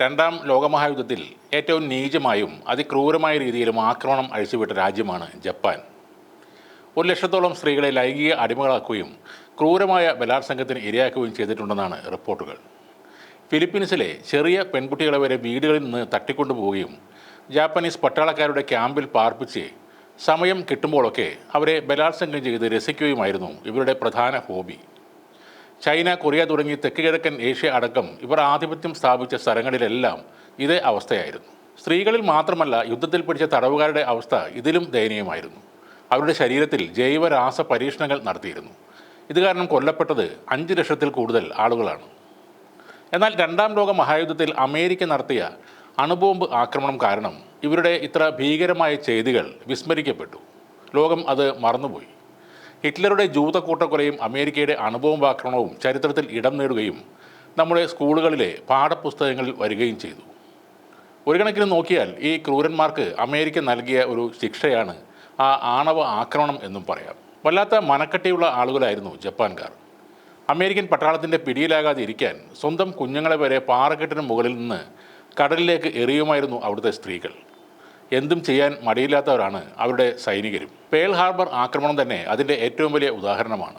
രണ്ടാം ലോകമഹായുദ്ധത്തിൽ ഏറ്റവും നീചമായും അതിക്രൂരമായ രീതിയിലും ആക്രമണം അഴിച്ചുവിട്ട രാജ്യമാണ് ജപ്പാൻ. ഒരു ലക്ഷത്തോളം സ്ത്രീകളെ ലൈംഗിക അടിമകളാക്കുകയും ക്രൂരമായ ബലാത്സംഗത്തിന് ഇരയാക്കുകയും ചെയ്തിട്ടുണ്ടെന്നാണ് റിപ്പോർട്ടുകൾ. ഫിലിപ്പീൻസിലെ ചെറിയ പെൺകുട്ടികളെ വരെ വീടുകളിൽ നിന്ന് തട്ടിക്കൊണ്ടുപോവുകയും ജാപ്പനീസ് പട്ടാളക്കാരുടെ ക്യാമ്പിൽ പാർപ്പിച്ച് സമയം കിട്ടുമ്പോഴൊക്കെ അവരെ ബലാത്സംഗം ചെയ്ത് രസിക്കുകയുമായിരുന്നു ഇവരുടെ പ്രധാന ഹോബി. ചൈന കൊറിയ തുടങ്ങി തെക്ക് കിഴക്കൻ ഏഷ്യ അടക്കം ഇവർ ആധിപത്യം സ്ഥാപിച്ച സ്ഥലങ്ങളിലെല്ലാം ഇതേ അവസ്ഥയായിരുന്നു. സ്ത്രീകളിൽ മാത്രമല്ല യുദ്ധത്തിൽ പിടിച്ച തടവുകാരുടെ അവസ്ഥ ഇതിലും ദയനീയമായിരുന്നു. അവരുടെ ശരീരത്തിൽ ജൈവരാസ പരീക്ഷണങ്ങൾ നടത്തിയിരുന്നു. ഇത് കാരണം കൊല്ലപ്പെട്ടത് അഞ്ച് ലക്ഷത്തിൽ കൂടുതൽ ആളുകളാണ്. എന്നാൽ രണ്ടാം ലോക മഹായുദ്ധത്തിൽ അമേരിക്ക നടത്തിയ അണുബോംബ് ആക്രമണം കാരണം ഇവരുടെ ഇത്ര ഭീകരമായ ചെയ്തികൾ വിസ്മരിക്കപ്പെട്ടു. ലോകം അത് മറന്നുപോയി. ഹിറ്റ്ലറുടെ ജൂതക്കൂട്ടക്കൊലയും അമേരിക്കയുടെ അണുബോംബ് ആക്രമണവും ചരിത്രത്തിൽ ഇടം നേടുകയും നമ്മുടെ സ്കൂളുകളിലെ പാഠപുസ്തകങ്ങളിൽ വരികയും ചെയ്തു. ഒരു കണക്കിന് നോക്കിയാൽ ഈ ക്രൂരന്മാർക്ക് അമേരിക്ക നൽകിയ ഒരു ശിക്ഷയാണ് ആ ആണവ ആക്രമണം എന്നും പറയാം. വല്ലാത്ത മനക്കട്ടിയുള്ള ആളുകളായിരുന്നു ജപ്പാൻകാർ. അമേരിക്കൻ പട്ടാളത്തിന്റെ പിടിയിലാകാതെ ഇരിക്കാൻ സ്വന്തം കുഞ്ഞുങ്ങളെ വരെ പാറക്കെട്ടിന് മുകളിൽ നിന്ന് കടലിലേക്ക് എറിയുമായിരുന്നു അവിടുത്തെ സ്ത്രീകൾ. എന്തും ചെയ്യാൻ മടിയില്ലാത്തവരാണ് അവരുടെ സൈനികരും. പേൾ ഹാർബർ ആക്രമണം തന്നെ അതിന്റെ ഏറ്റവും വലിയ ഉദാഹരണമാണ്.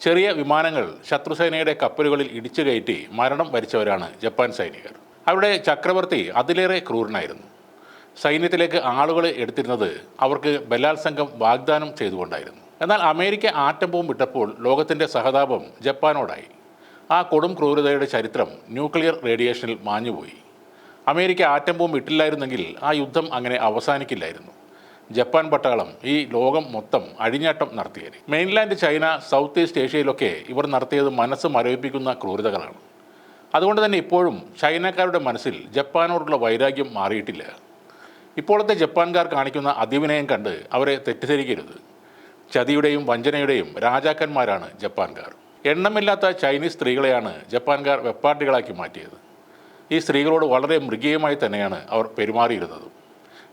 ചെറിയ വിമാനങ്ങൾ ശത്രുസേനയുടെ കപ്പലുകളിൽ ഇടിച്ചു കയറ്റി മരണം വരിച്ചവരാണ് ജപ്പാൻ സൈനികർ. അവരുടെ ചക്രവർത്തി അതിലേറെ ക്രൂരനായിരുന്നു. സൈന്യത്തിലേക്ക് ആളുകളെ എടുത്തിരുന്നത് അവർക്ക് ബലാത്സംഗം വാഗ്ദാനം ചെയ്തുകൊണ്ടായിരുന്നു. എന്നാൽ അമേരിക്ക ആറ്റം ബോംബ് ലോകത്തിന്റെ സഹതാപം ജപ്പാനോടായി. ആ കൊടും ക്രൂരതയുടെ ചരിത്രം ന്യൂക്ലിയർ റേഡിയേഷനിൽ മാഞ്ഞുപോയി. അമേരിക്ക ആറ്റം ബോംബ് ഇട്ടില്ലായിരുന്നെങ്കിൽ ആ യുദ്ധം അങ്ങനെ അവസാനിക്കില്ലായിരുന്നു. ജപ്പാൻ പട്ടാളം ഈ ലോകം മൊത്തം അഴിഞ്ഞാട്ടം നടത്തിയത് മെയിൻലാൻഡ് ചൈന സൗത്ത് ഈസ്റ്റ് ഏഷ്യയിലൊക്കെ ഇവർ നടത്തിയത് മനസ്സ് മരവിപ്പിക്കുന്ന ക്രൂരതകളാണ്. അതുകൊണ്ട് തന്നെ ഇപ്പോഴും ചൈനക്കാരുടെ മനസ്സിൽ ജപ്പാനോടുള്ള വൈരാഗ്യം മാറിയിട്ടില്ല. ഇപ്പോഴത്തെ ജപ്പാൻകാർ കാണിക്കുന്ന അതിവിനയം കണ്ട് അവരെ തെറ്റിദ്ധരിക്കരുത്. ചതിയുടെയും വഞ്ചനയുടെയും രാജാക്കന്മാരാണ് ജപ്പാൻകാർ. എണ്ണമില്ലാത്ത ചൈനീസ് സ്ത്രീകളെയാണ് ജപ്പാൻകാർ വെപ്പാട്ടികളാക്കി മാറ്റിയത്. ഈ സ്ത്രീകളോട് വളരെ മൃഗീയമായി തന്നെയാണ് അവർ പെരുമാറിയിരുന്നത്.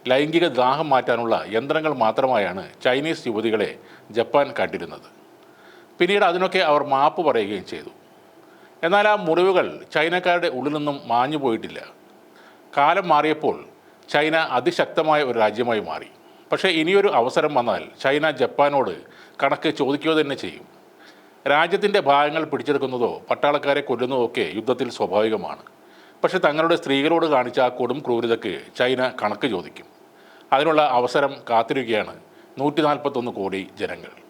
ലൈംഗിക ദാഹം മാറ്റാനുള്ള യന്ത്രങ്ങൾ മാത്രമായാണ് ചൈനീസ് യുവതികളെ ജപ്പാൻ കണ്ടിരുന്നത്. പിന്നീട് അതിനൊക്കെ അവർ മാപ്പ് പറയുകയും ചെയ്തു. എന്നാൽ ആ മുറിവുകൾ ചൈനക്കാരുടെ ഉള്ളിൽ നിന്നും മാഞ്ഞു പോയിട്ടില്ല. കാലം മാറിയപ്പോൾ ചൈന അതിശക്തമായ ഒരു രാജ്യമായി മാറി. പക്ഷേ ഇനിയൊരു അവസരം വന്നാൽ ചൈന ജപ്പാനോട് കണക്ക് ചോദിക്കുക തന്നെ ചെയ്യും. രാജ്യത്തിന്റെ ഭാഗങ്ങൾ പിടിച്ചെടുക്കുന്നതോ പട്ടാളക്കാരെ കൊല്ലുന്നതോ ഒക്കെ യുദ്ധത്തിൽ സ്വാഭാവികമാണ്. പക്ഷേ തങ്ങളുടെ സ്ത്രീകളോട് കാണിച്ച ആ കൊടും ക്രൂരതയ്ക്ക് ചൈന കണക്ക് ചോദിക്കും. അതിനുള്ള അവസരം കാത്തിരിക്കുകയാണ് നൂറ്റി നാൽപ്പത്തൊന്ന് കോടി ജനങ്ങൾ.